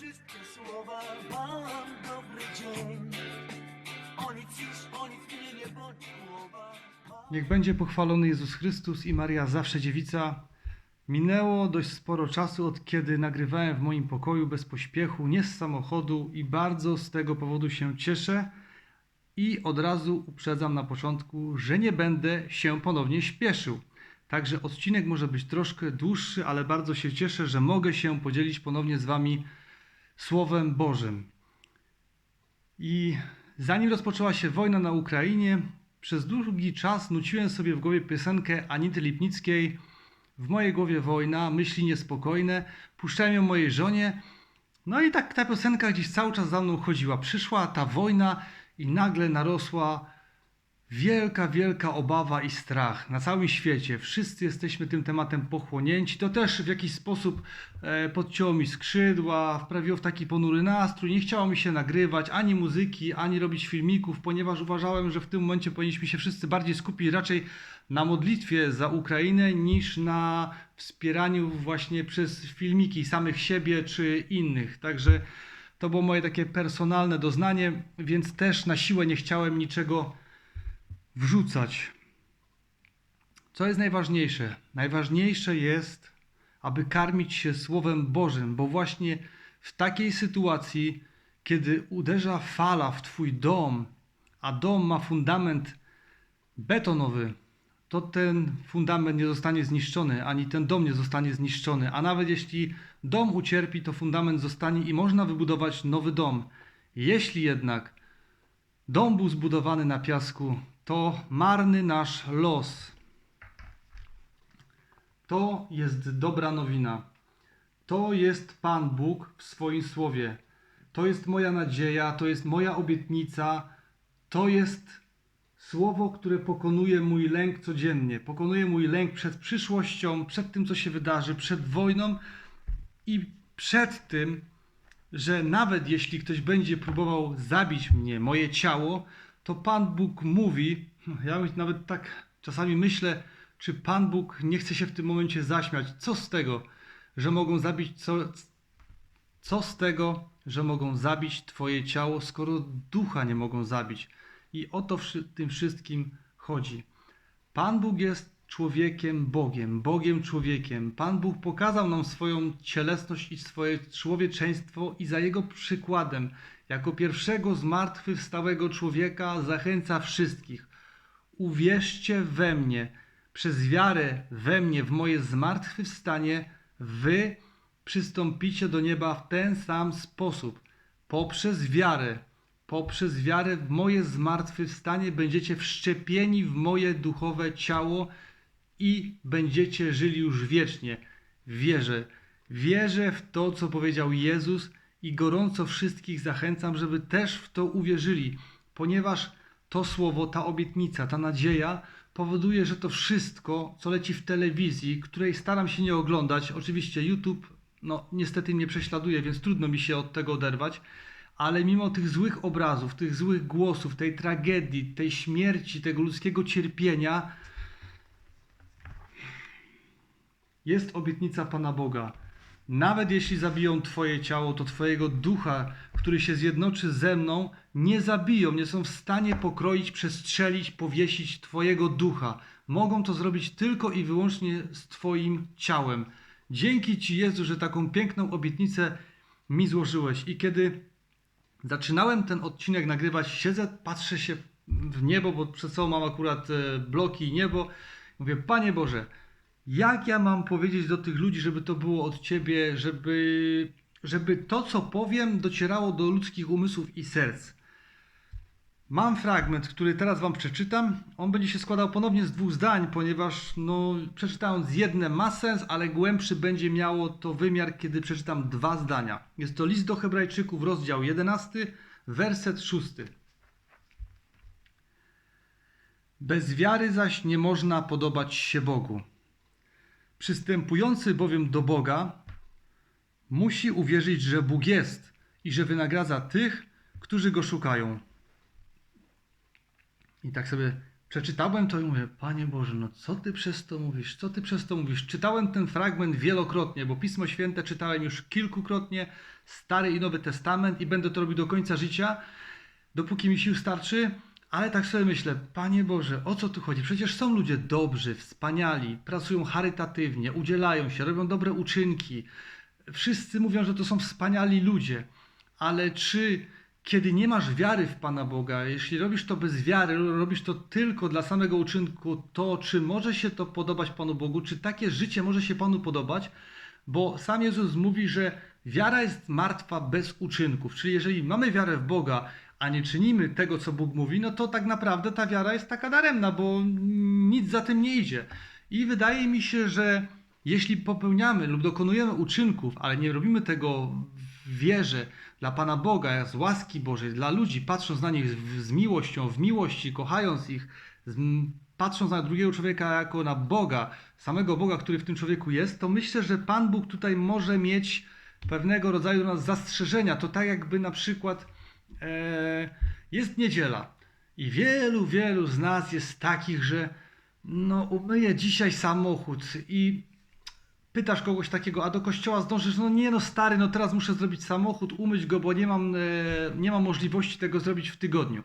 wszystkie słowa Mam dobry dzień O nic już, o nic mnie nie bądź głowa Niech będzie pochwalony Jezus Chrystus i Maria zawsze dziewica. Minęło dość sporo czasu od kiedy nagrywałem w moim pokoju bez pośpiechu, nie z samochodu i bardzo z tego powodu się cieszę. I od razu uprzedzam na początku, że nie będę się ponownie śpieszył. Także odcinek może być troszkę dłuższy, ale bardzo się cieszę, że mogę się podzielić ponownie z Wami Słowem Bożym. I zanim rozpoczęła się wojna na Ukrainie, przez długi czas nuciłem sobie w głowie piosenkę Anity Lipnickiej W mojej głowie wojna, myśli niespokojne. Puszczałem ją mojej żonie. No i tak ta piosenka gdzieś cały czas za mną chodziła. Przyszła ta wojna i nagle narosła wielka, wielka obawa i strach na całym świecie. Wszyscy jesteśmy tym tematem pochłonięci. To też w jakiś sposób e, podcięło mi skrzydła, wprawiło w taki ponury nastrój. Nie chciało mi się nagrywać ani muzyki, ani robić filmików, ponieważ uważałem, że w tym momencie powinniśmy się wszyscy bardziej skupić raczej na modlitwie za Ukrainę niż na wspieraniu właśnie przez filmiki samych siebie czy innych. Także to było moje takie personalne doznanie, więc też na siłę nie chciałem niczego wrzucać. Co jest najważniejsze? Najważniejsze jest, aby karmić się Słowem Bożym, bo właśnie w takiej sytuacji, kiedy uderza fala w Twój dom, a dom ma fundament betonowy, to ten fundament nie zostanie zniszczony, ani ten dom nie zostanie zniszczony. A nawet jeśli dom ucierpi, to fundament zostanie i można wybudować nowy dom. Jeśli jednak dom był zbudowany na piasku, to marny nasz los. To jest dobra nowina. To jest Pan Bóg w swoim słowie. To jest moja nadzieja, to jest moja obietnica, to jest słowo, które pokonuje mój lęk codziennie. Pokonuje mój lęk przed przyszłością, przed tym, co się wydarzy, przed wojną i przed tym, że nawet jeśli ktoś będzie próbował zabić mnie, moje ciało, to Pan Bóg mówi, ja nawet tak czasami myślę, czy Pan Bóg nie chce się w tym momencie zaśmiać. Co z tego, że mogą zabić, co, co z tego, że mogą zabić Twoje ciało, skoro ducha nie mogą zabić? I o to w tym wszystkim chodzi. Pan Bóg jest człowiekiem Bogiem, Bogiem człowiekiem. Pan Bóg pokazał nam swoją cielesność i swoje człowieczeństwo i za jego przykładem, jako pierwszego zmartwychwstałego człowieka zachęca wszystkich. Uwierzcie we mnie, przez wiarę we mnie, w moje zmartwychwstanie, wy przystąpicie do nieba w ten sam sposób. Poprzez wiarę, poprzez wiarę w moje zmartwychwstanie będziecie wszczepieni w moje duchowe ciało i będziecie żyli już wiecznie. Wierzę. Wierzę w to, co powiedział Jezus i gorąco wszystkich zachęcam, żeby też w to uwierzyli, ponieważ to słowo, ta obietnica, ta nadzieja powoduje, że to wszystko, co leci w telewizji, której staram się nie oglądać, oczywiście YouTube, no niestety mnie prześladuje, więc trudno mi się od tego oderwać, ale mimo tych złych obrazów, tych złych głosów, tej tragedii, tej śmierci, tego ludzkiego cierpienia, jest obietnica Pana Boga. Nawet jeśli zabiją Twoje ciało, to Twojego ducha, który się zjednoczy ze mną, nie zabiją, nie są w stanie pokroić, przestrzelić, powiesić Twojego ducha. Mogą to zrobić tylko i wyłącznie z Twoim ciałem. Dzięki Ci, Jezu, że taką piękną obietnicę mi złożyłeś. I kiedy zaczynałem ten odcinek nagrywać, siedzę, patrzę się w niebo, bo przed sobą mam akurat e, bloki i niebo. Mówię, Panie Boże, jak ja mam powiedzieć do tych ludzi, żeby to było od Ciebie, żeby, żeby to, co powiem, docierało do ludzkich umysłów i serc. Mam fragment, który teraz Wam przeczytam. On będzie się składał ponownie z dwóch zdań, ponieważ no, przeczytając jedne ma sens, ale głębszy będzie miało to wymiar, kiedy przeczytam dwa zdania. Jest to list do Hebrajczyków, rozdział 11, werset 6. Bez wiary zaś nie można podobać się Bogu. Przystępujący bowiem do Boga musi uwierzyć, że Bóg jest i że wynagradza tych, którzy go szukają. I tak sobie przeczytałem to i mówię, Panie Boże, no co Ty przez to mówisz? Co Ty przez to mówisz? Czytałem ten fragment wielokrotnie, bo Pismo Święte czytałem już kilkukrotnie, Stary i Nowy Testament i będę to robił do końca życia, dopóki mi sił starczy, ale tak sobie myślę, Panie Boże, o co tu chodzi? Przecież są ludzie dobrzy, wspaniali, pracują charytatywnie, udzielają się, robią dobre uczynki. Wszyscy mówią, że to są wspaniali ludzie, ale czy kiedy nie masz wiary w Pana Boga, jeśli robisz to bez wiary, robisz to tylko dla samego uczynku, to czy może się to podobać Panu Bogu, czy takie życie może się Panu podobać? Bo sam Jezus mówi, że wiara jest martwa bez uczynków. Czyli jeżeli mamy wiarę w Boga, a nie czynimy tego, co Bóg mówi, no to tak naprawdę ta wiara jest taka daremna, bo nic za tym nie idzie. I wydaje mi się, że jeśli popełniamy lub dokonujemy uczynków, ale nie robimy tego w wierze dla Pana Boga, z łaski Bożej, dla ludzi, patrząc na nich z, miłością, w miłości, kochając ich, patrząc na drugiego człowieka jako na Boga, samego Boga, który w tym człowieku jest, to myślę, że Pan Bóg tutaj może mieć pewnego rodzaju zastrzeżenia. To tak jakby na przykład jest niedziela i wielu, wielu z nas jest takich, że no umyję dzisiaj samochód i pytasz kogoś takiego, a do kościoła zdążysz, no nie no stary, no teraz muszę zrobić samochód, umyć go, bo nie mam, e, nie mam możliwości tego zrobić w tygodniu.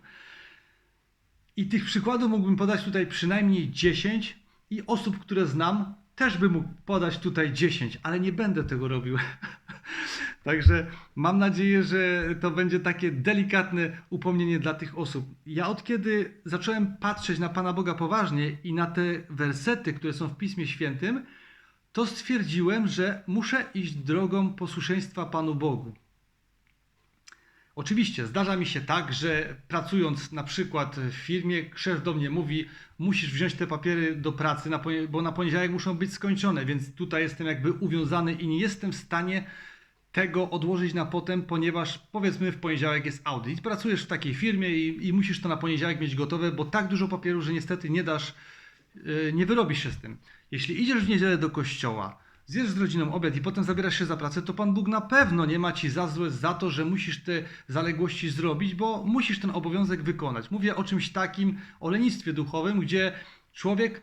I tych przykładów mógłbym podać tutaj przynajmniej 10 i osób, które znam, też bym mógł podać tutaj 10, ale nie będę tego robił. Także mam nadzieję, że to będzie takie delikatne upomnienie dla tych osób. Ja od kiedy zacząłem patrzeć na Pana Boga poważnie i na te wersety, które są w Pismie Świętym, to stwierdziłem, że muszę iść drogą posłuszeństwa Panu Bogu. Oczywiście zdarza mi się tak, że pracując na przykład w firmie, szef do mnie mówi, musisz wziąć te papiery do pracy, bo na poniedziałek muszą być skończone, więc tutaj jestem jakby uwiązany i nie jestem w stanie tego odłożyć na potem, ponieważ powiedzmy w poniedziałek jest audyt. Pracujesz w takiej firmie i, i musisz to na poniedziałek mieć gotowe, bo tak dużo papieru, że niestety nie dasz, yy, nie wyrobisz się z tym. Jeśli idziesz w niedzielę do kościoła, zjesz z rodziną obiad i potem zabierasz się za pracę, to Pan Bóg na pewno nie ma ci za złe za to, że musisz te zaległości zrobić, bo musisz ten obowiązek wykonać. Mówię o czymś takim, o lenistwie duchowym, gdzie człowiek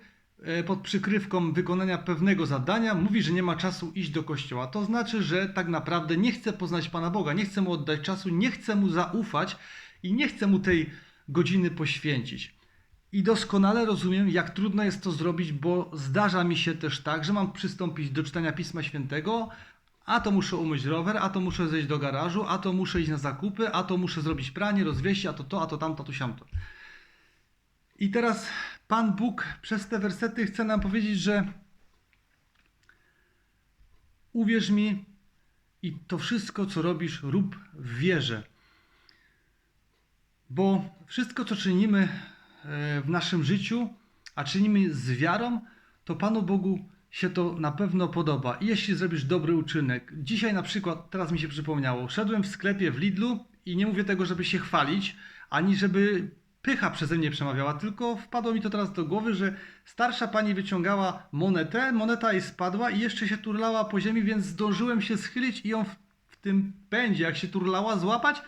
pod przykrywką wykonania pewnego zadania mówi, że nie ma czasu iść do kościoła. To znaczy, że tak naprawdę nie chce poznać Pana Boga, nie chce mu oddać czasu, nie chce mu zaufać i nie chce mu tej godziny poświęcić. I doskonale rozumiem, jak trudno jest to zrobić, bo zdarza mi się też tak, że mam przystąpić do czytania Pisma Świętego, a to muszę umyć rower, a to muszę zejść do garażu, a to muszę iść na zakupy, a to muszę zrobić pranie, rozwieść, a to to, a to tamto, a to siamto. I teraz Pan Bóg przez te wersety chce nam powiedzieć, że uwierz mi i to wszystko, co robisz, rób w wierze. Bo wszystko, co czynimy e, w naszym życiu, a czynimy z wiarą, to Panu Bogu się to na pewno podoba. I jeśli zrobisz dobry uczynek. Dzisiaj na przykład, teraz mi się przypomniało, szedłem w sklepie w Lidlu i nie mówię tego, żeby się chwalić, ani żeby pycha przeze mnie przemawiała, tylko wpadło mi to teraz do głowy, że starsza pani wyciągała monetę, moneta jej spadła i jeszcze się turlała po ziemi, więc zdążyłem się schylić i ją w, w tym pędzie, jak się turlała, złapać,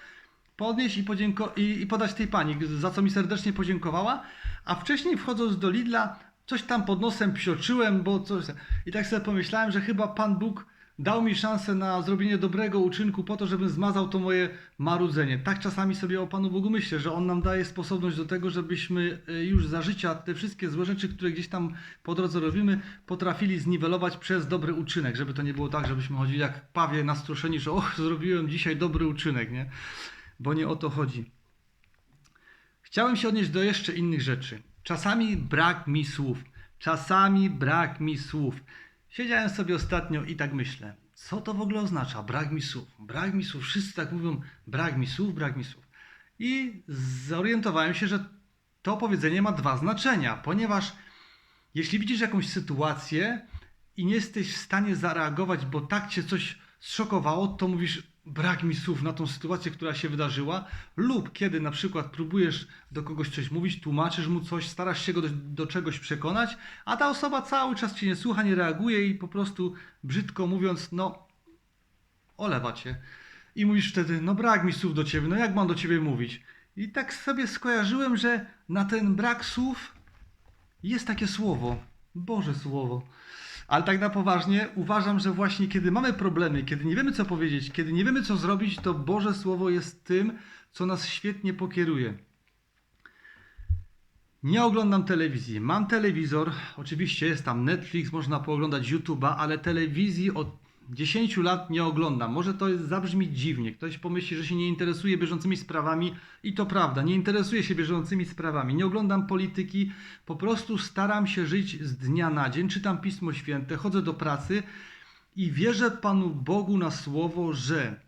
podnieść i, podzięko- i, i podać tej pani, za co mi serdecznie podziękowała. A wcześniej wchodząc do Lidla, coś tam pod nosem psioczyłem, bo coś. I tak sobie pomyślałem, że chyba Pan Bóg dał mi szansę na zrobienie dobrego uczynku po to, żebym zmazał to moje marudzenie. Tak czasami sobie o Panu Bogu myślę, że On nam daje sposobność do tego, żebyśmy y, już za życia te wszystkie złe rzeczy, które gdzieś tam po drodze robimy, potrafili zniwelować przez dobry uczynek, żeby to nie było tak, żebyśmy chodzili jak pawie nastroszeni, że och, zrobiłem dzisiaj dobry uczynek, nie? Bo nie o to chodzi. Chciałem się odnieść do jeszcze innych rzeczy. Czasami brak mi słów. Czasami brak mi słów. Siedziałem sobie ostatnio i tak myślę, co to w ogóle oznacza? Brak mi słów. Brak mi słów. Wszyscy tak mówią, brak mi słów, brak mi słów. I zorientowałem się, że to powiedzenie ma dwa znaczenia, ponieważ jeśli widzisz jakąś sytuację i nie jesteś w stanie zareagować, bo tak cię coś zszokowało, to mówisz, brak mi słów na tą sytuację, która się wydarzyła, lub kiedy na przykład próbujesz do kogoś coś mówić, tłumaczysz mu coś, starasz się go do, do czegoś przekonać, a ta osoba cały czas cię nie słucha, nie reaguje i po prostu brzydko mówiąc, no olewa cię. I mówisz wtedy, no brak mi słów do ciebie, no jak mam do ciebie mówić? I tak sobie skojarzyłem, że na ten brak słów Jest takie słowo, Boże Słowo. Ale tak na poważnie uważam, że właśnie kiedy mamy problemy, kiedy nie wiemy co powiedzieć, kiedy nie wiemy co zrobić, to Boże Słowo jest tym, co nas świetnie pokieruje. Nie oglądam telewizji. Mam telewizor, oczywiście jest tam Netflix, można pooglądać YouTube'a, ale telewizji od 10 lat nie oglądam. Może to zabrzmi dziwnie. Ktoś pomyśli, że się nie interesuje bieżącymi sprawami i to prawda, nie interesuję się bieżącymi sprawami. Nie oglądam polityki, po prostu staram się żyć z dnia na dzień, czytam Pismo Święte, chodzę do pracy i wierzę Panu Bogu na słowo, że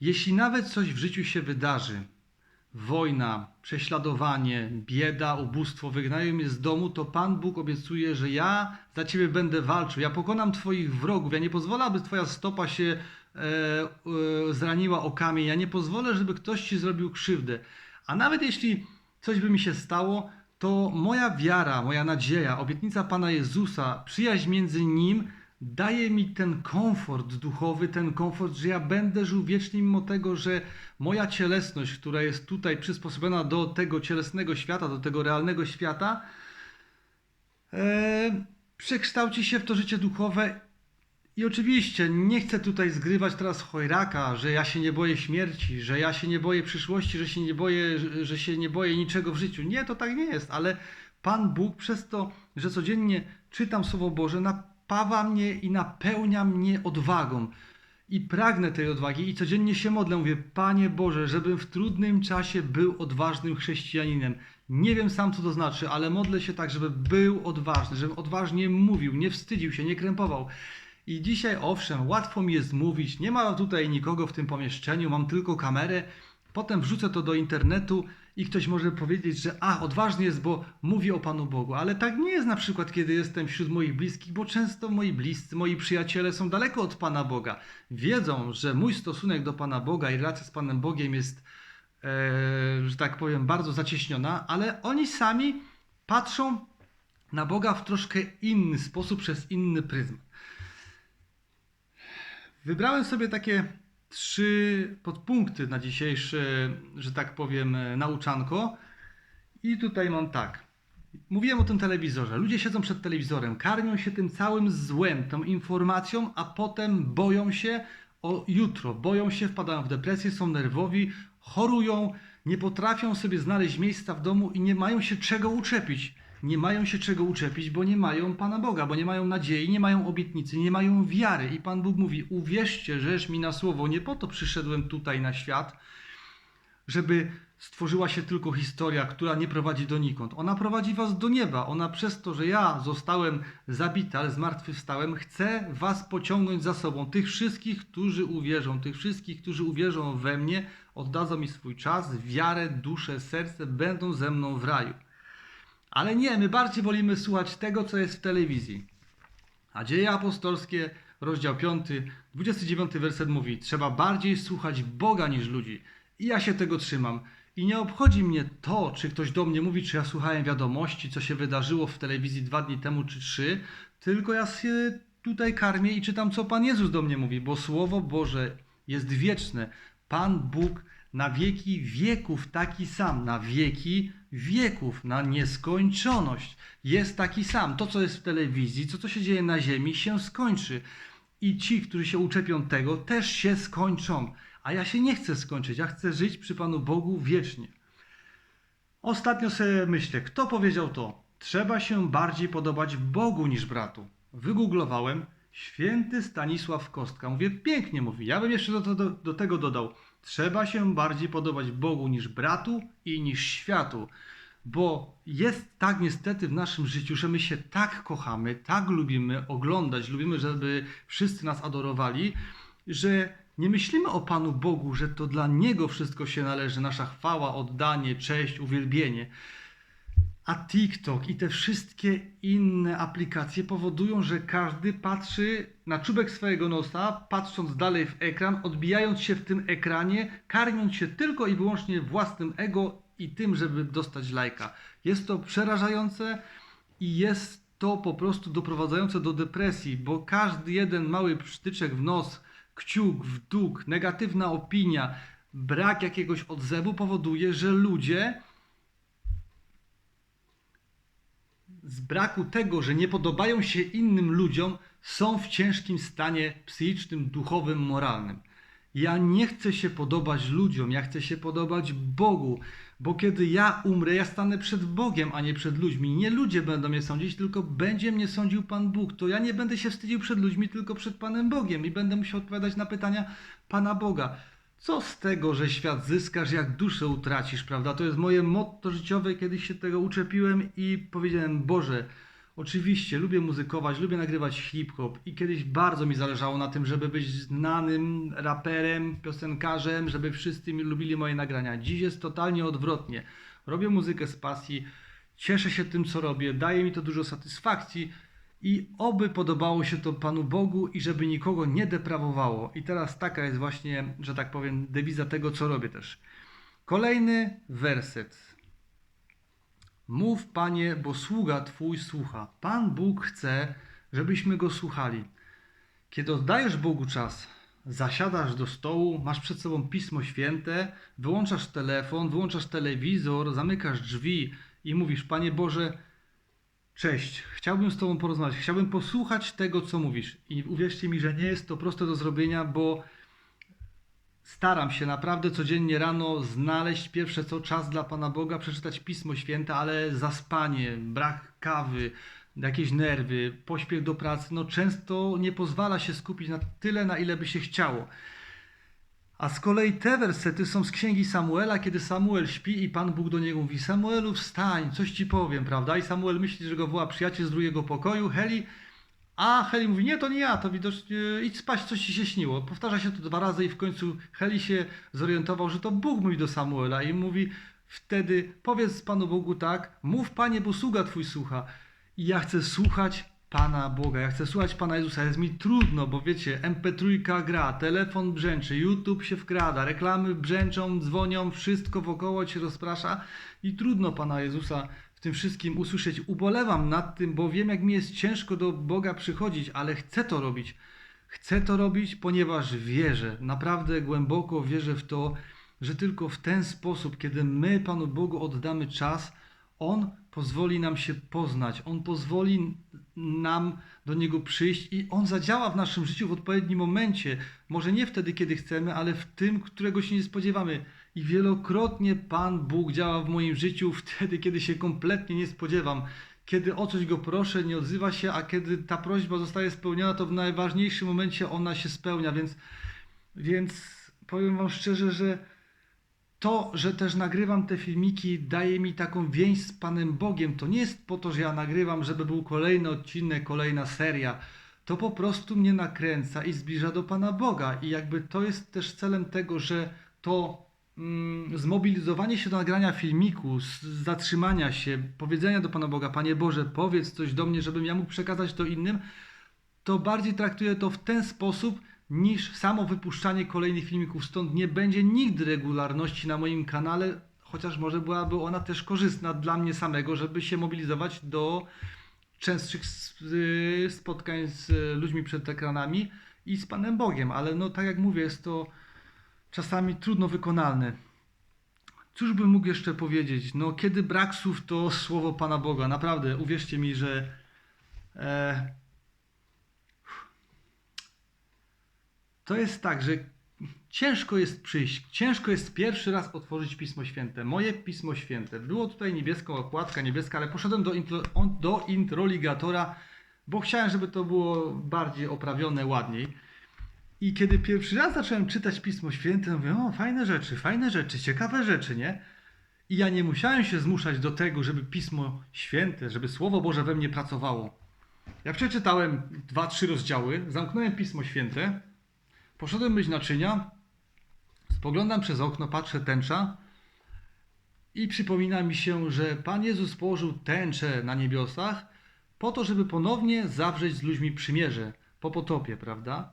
jeśli nawet coś w życiu się wydarzy, wojna, prześladowanie, bieda, ubóstwo wygnają mnie z domu, to Pan Bóg obiecuje, że ja za Ciebie będę walczył. Ja pokonam Twoich wrogów. Ja nie pozwolę, aby Twoja stopa się e, e, zraniła o kamień. Ja nie pozwolę, żeby ktoś Ci zrobił krzywdę. A nawet jeśli coś by mi się stało, to moja wiara, moja nadzieja, obietnica Pana Jezusa, przyjaźń między Nim daje mi ten komfort duchowy, ten komfort, że ja będę żył wiecznie, mimo tego, że moja cielesność, która jest tutaj przysposobiona do tego cielesnego świata, do tego realnego świata, e, przekształci się w to życie duchowe. I oczywiście nie chcę tutaj zgrywać teraz chojraka, że ja się nie boję śmierci, że ja się nie boję przyszłości, że się nie boję, że- się nie boję niczego w życiu. Nie, to tak nie jest, ale Pan Bóg przez to, że codziennie czytam Słowo Boże, napawa mnie i napełnia mnie odwagą. I pragnę tej odwagi i codziennie się modlę, mówię, Panie Boże, żebym w trudnym czasie był odważnym chrześcijaninem. Nie wiem sam, co to znaczy, ale modlę się tak, żeby był odważny, żebym odważnie mówił, nie wstydził się, nie krępował. I dzisiaj, owszem, łatwo mi jest mówić, nie ma tutaj nikogo w tym pomieszczeniu, mam tylko kamerę, potem wrzucę to do internetu i ktoś może powiedzieć, że a, odważny jest, bo mówi o Panu Bogu, ale tak nie jest na przykład, kiedy jestem wśród moich bliskich, bo często moi bliscy, moi przyjaciele są daleko od Pana Boga. Wiedzą, że mój stosunek do Pana Boga i relacja z Panem Bogiem jest, e, że tak powiem, bardzo zacieśniona, ale oni sami patrzą na Boga w troszkę inny sposób, przez inny pryzmat. Wybrałem sobie takie trzy podpunkty na dzisiejsze, że tak powiem, nauczanko. I tutaj mam tak. Mówiłem o tym telewizorze. Ludzie siedzą przed telewizorem, karmią się tym całym złem, tą informacją, a potem boją się o jutro. Boją się, wpadają w depresję, są nerwowi, chorują, nie potrafią sobie znaleźć miejsca w domu i nie mają się czego uczepić. Nie mają się czego uczepić, bo nie mają Pana Boga, bo nie mają nadziei, nie mają obietnicy, nie mają wiary. I Pan Bóg mówi: Uwierzcie, żeż mi na słowo, nie po to przyszedłem tutaj na świat, żeby stworzyła się tylko historia, która nie prowadzi donikąd. Ona prowadzi was do nieba. Ona przez to, że ja zostałem zabity, ale zmartwychwstałem, chce was pociągnąć za sobą. Tych wszystkich, którzy uwierzą, tych wszystkich, którzy uwierzą we mnie, oddadzą mi swój czas, wiarę, duszę, serce, będą ze mną w raju. Ale nie, my bardziej wolimy słuchać tego, co jest w telewizji. A dzieje apostolskie, rozdział 5, 29 werset mówi: Trzeba bardziej słuchać Boga niż ludzi. I ja się tego trzymam. I nie obchodzi mnie to, czy ktoś do mnie mówi, czy ja słuchałem wiadomości, co się wydarzyło w telewizji dwa dni temu czy trzy, tylko ja się tutaj karmię i czytam, co Pan Jezus do mnie mówi, bo Słowo Boże jest wieczne. Pan Bóg na wieki wieków taki sam, na wieki wieków, na nieskończoność jest taki sam. To, co jest w telewizji, co, co się dzieje na ziemi, się skończy. I ci, którzy się uczepią tego, też się skończą. A ja się nie chcę skończyć. Ja chcę żyć przy Panu Bogu wiecznie. Ostatnio sobie myślę, kto powiedział to? Trzeba się bardziej podobać Bogu niż bratu. Wygooglowałem święty Stanisław Kostka. Mówię, pięknie mówi. Ja bym jeszcze do, do, do tego dodał. Trzeba się bardziej podobać Bogu niż bratu i niż światu. Bo jest tak niestety w naszym życiu, że my się tak kochamy, tak lubimy oglądać, lubimy, żeby wszyscy nas adorowali, że nie myślimy o Panu Bogu, że to dla Niego wszystko się należy, nasza chwała, oddanie, cześć, uwielbienie. A TikTok i te wszystkie inne aplikacje powodują, że każdy patrzy na czubek swojego nosa, patrząc dalej w ekran, odbijając się w tym ekranie, karmiąc się tylko i wyłącznie własnym ego i tym, żeby dostać lajka. Jest to przerażające i jest to po prostu doprowadzające do depresji, bo każdy jeden mały psztyczek w nos, kciuk w dół, negatywna opinia, brak jakiegoś odzewu powoduje, że ludzie z braku tego, że nie podobają się innym ludziom, są w ciężkim stanie psychicznym, duchowym, moralnym. Ja nie chcę się podobać ludziom, ja chcę się podobać Bogu, bo kiedy ja umrę, ja stanę przed Bogiem, a nie przed ludźmi. Nie ludzie będą mnie sądzić, tylko będzie mnie sądził Pan Bóg. To ja nie będę się wstydził przed ludźmi, tylko przed Panem Bogiem i będę musiał odpowiadać na pytania Pana Boga. Co z tego, że świat zyskasz, jak duszę utracisz, prawda? To jest moje motto życiowe, kiedyś się tego uczepiłem i powiedziałem, Boże, oczywiście lubię muzykować, lubię nagrywać hip-hop i kiedyś bardzo mi zależało na tym, żeby być znanym raperem, piosenkarzem, żeby wszyscy mi lubili moje nagrania. Dziś jest totalnie odwrotnie. Robię muzykę z pasji, cieszę się tym, co robię, daje mi to dużo satysfakcji i oby podobało się to Panu Bogu i żeby nikogo nie deprawowało. I teraz taka jest właśnie, że tak powiem, dewiza tego, co robię też. Kolejny werset. Mów, Panie, bo sługa Twój słucha. Pan Bóg chce, żebyśmy Go słuchali. Kiedy oddajesz Bogu czas, zasiadasz do stołu, masz przed sobą Pismo Święte, wyłączasz telefon, wyłączasz telewizor, zamykasz drzwi i mówisz, Panie Boże, cześć, chciałbym z Tobą porozmawiać, chciałbym posłuchać tego, co mówisz. I uwierzcie mi, że nie jest to proste do zrobienia, bo staram się naprawdę codziennie rano znaleźć pierwsze co czas dla Pana Boga, przeczytać Pismo Święte, ale zaspanie, brak kawy, jakieś nerwy, pośpiech do pracy, no często nie pozwala się skupić na tyle, na ile by się chciało. A z kolei te wersety są z księgi Samuela, kiedy Samuel śpi i Pan Bóg do niego mówi: Samuelu, wstań, coś ci powiem, prawda? I Samuel myśli, że go woła przyjaciel z drugiego pokoju, Heli. A Heli mówi: Nie, to nie ja, to widocznie idź spać, coś ci się śniło. Powtarza się to dwa razy i w końcu Heli się zorientował, że to Bóg mówi do Samuela i mówi: Wtedy powiedz Panu Bogu tak: Mów, Panie, bo sługa twój słucha. I ja chcę słuchać Pana Boga, ja chcę słuchać Pana Jezusa. Jest mi trudno, bo wiecie, MP3 gra, telefon brzęczy, YouTube się wkrada, reklamy brzęczą, dzwonią, wszystko wokoło cię rozprasza i trudno Pana Jezusa w tym wszystkim usłyszeć. Ubolewam nad tym, bo wiem, jak mi jest ciężko do Boga przychodzić, ale chcę to robić. Chcę to robić, ponieważ wierzę, naprawdę głęboko wierzę w to, że tylko w ten sposób, kiedy my Panu Bogu oddamy czas, On pozwoli nam się poznać, On pozwoli nam do Niego przyjść i On zadziała w naszym życiu w odpowiednim momencie. Może nie wtedy, kiedy chcemy, ale w tym, którego się nie spodziewamy. I wielokrotnie Pan Bóg działa w moim życiu wtedy, kiedy się kompletnie nie spodziewam. Kiedy o coś Go proszę, nie odzywa się, a kiedy ta prośba zostaje spełniona, to w najważniejszym momencie ona się spełnia. Więc, więc powiem Wam szczerze, że to, że też nagrywam te filmiki, daje mi taką więź z Panem Bogiem. To nie jest po to, że ja nagrywam, żeby był kolejny odcinek, kolejna seria. To po prostu mnie nakręca i zbliża do Pana Boga. I jakby to jest też celem tego, że to mm, zmobilizowanie się do nagrania filmiku, z zatrzymania się, powiedzenia do Pana Boga, Panie Boże, powiedz coś do mnie, żebym ja mógł przekazać to innym, to bardziej traktuję to w ten sposób, niż samo wypuszczanie kolejnych filmików. Stąd nie będzie nigdy regularności na moim kanale, chociaż może byłaby ona też korzystna dla mnie samego, żeby się mobilizować do częstszych y, spotkań z ludźmi przed ekranami i z Panem Bogiem. Ale no tak jak mówię, jest to czasami trudno wykonalne. Cóż bym mógł jeszcze powiedzieć? No, kiedy brak słów, to słowo Pana Boga. Naprawdę, uwierzcie mi, że e, to jest tak, że ciężko jest przyjść, ciężko jest pierwszy raz otworzyć Pismo Święte. Moje Pismo Święte. Było tutaj niebieska okładka, niebieska, ale poszedłem do, intro, do introligatora, bo chciałem, żeby to było bardziej oprawione, ładniej. I kiedy pierwszy raz zacząłem czytać Pismo Święte, mówię, o, fajne rzeczy, fajne rzeczy, ciekawe rzeczy, nie? I ja nie musiałem się zmuszać do tego, żeby Pismo Święte, żeby Słowo Boże we mnie pracowało. Ja przeczytałem dwa, trzy rozdziały, zamknąłem Pismo Święte, poszedłem myć naczynia, spoglądam przez okno, patrzę tęcza i przypomina mi się, że Pan Jezus położył tęczę na niebiosach po to, żeby ponownie zawrzeć z ludźmi przymierze po potopie, prawda?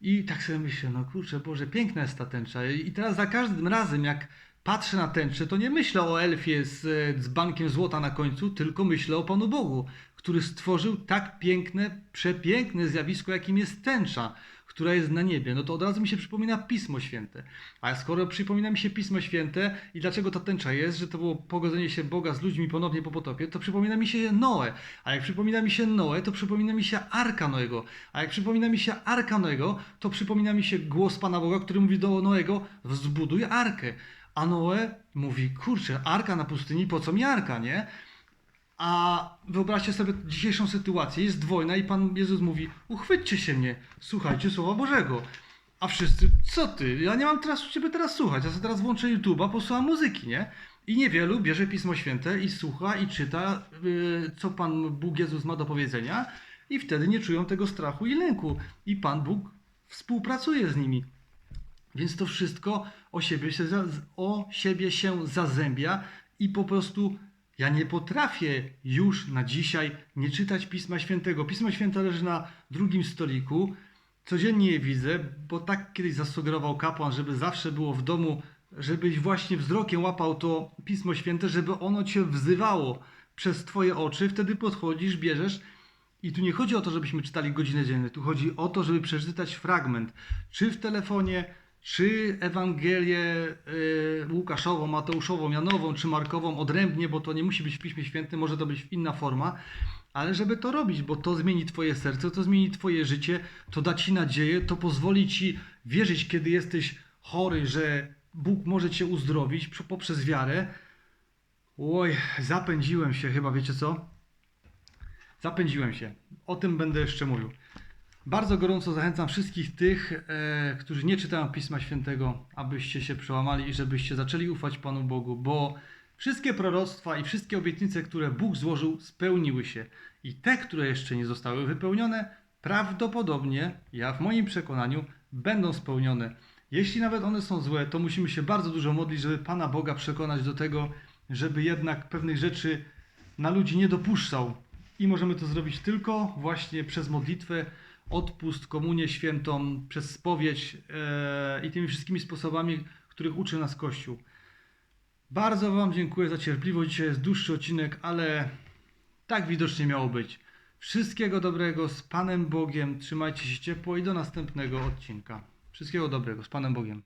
I tak sobie myślę, no kurczę, Boże, piękna jest ta tęcza. I teraz za każdym razem, jak patrzę na tęczę, to nie myślę o elfie z, z bankiem złota na końcu, tylko myślę o Panu Bogu, który stworzył tak piękne, przepiękne zjawisko, jakim jest tęcza, która jest na niebie, no to od razu mi się przypomina Pismo Święte. A skoro przypomina mi się Pismo Święte i dlaczego ta tęcza jest, że to było pogodzenie się Boga z ludźmi ponownie po potopie, to przypomina mi się Noe. A jak przypomina mi się Noe, to przypomina mi się Arka Noego. A jak przypomina mi się Arka Noego, to przypomina mi się głos Pana Boga, który mówi do Noego, zbuduj Arkę. A Noe mówi, kurczę, Arka na pustyni, po co mi Arka, nie? A wyobraźcie sobie dzisiejszą sytuację. Jest wojna i Pan Jezus mówi: Uchwyćcie się mnie, słuchajcie Słowa Bożego. A wszyscy, co ty? Ja nie mam teraz ciebie teraz słuchać. Ja sobie teraz włączę YouTube'a, posłucham muzyki, nie? I niewielu bierze Pismo Święte i słucha i czyta, yy, co Pan Bóg Jezus ma do powiedzenia, i wtedy nie czują tego strachu i lęku. I Pan Bóg współpracuje z nimi. Więc to wszystko o siebie się, o siebie się zazębia i po prostu ja nie potrafię już na dzisiaj nie czytać Pisma Świętego. Pismo Święte leży na drugim stoliku. Codziennie je widzę, bo tak kiedyś zasugerował kapłan, żeby zawsze było w domu, żebyś właśnie wzrokiem łapał to Pismo Święte, żeby ono cię wzywało przez twoje oczy. Wtedy podchodzisz, bierzesz i tu nie chodzi o to, żebyśmy czytali godzinę dziennie. Tu chodzi o to, żeby przeczytać fragment. Czy w telefonie, czy Ewangelię y, Łukaszową, Mateuszową, Janową, czy Markową odrębnie, bo to nie musi być w Piśmie Świętym, może to być inna forma. Ale żeby to robić, bo to zmieni Twoje serce, to zmieni Twoje życie, to da Ci nadzieję, to pozwoli Ci wierzyć, kiedy jesteś chory, że Bóg może Cię uzdrowić poprzez wiarę. Oj, zapędziłem się chyba, wiecie co? Zapędziłem się. O tym będę jeszcze mówił. Bardzo gorąco zachęcam wszystkich tych, e, którzy nie czytają Pisma Świętego, abyście się przełamali i żebyście zaczęli ufać Panu Bogu, bo wszystkie proroctwa i wszystkie obietnice, które Bóg złożył, spełniły się. I te, które jeszcze nie zostały wypełnione, prawdopodobnie, ja w moim przekonaniu, będą spełnione. Jeśli nawet one są złe, to musimy się bardzo dużo modlić, żeby Pana Boga przekonać do tego, żeby jednak pewnych rzeczy na ludzi nie dopuszczał. I możemy to zrobić tylko właśnie przez modlitwę, odpust, komunię świętą, przez spowiedź e, i tymi wszystkimi sposobami, których uczy nas Kościół. Bardzo Wam dziękuję za cierpliwość. Dzisiaj jest dłuższy odcinek, ale tak widocznie miało być. Wszystkiego dobrego z Panem Bogiem. Trzymajcie się ciepło i do następnego odcinka. Wszystkiego dobrego z Panem Bogiem.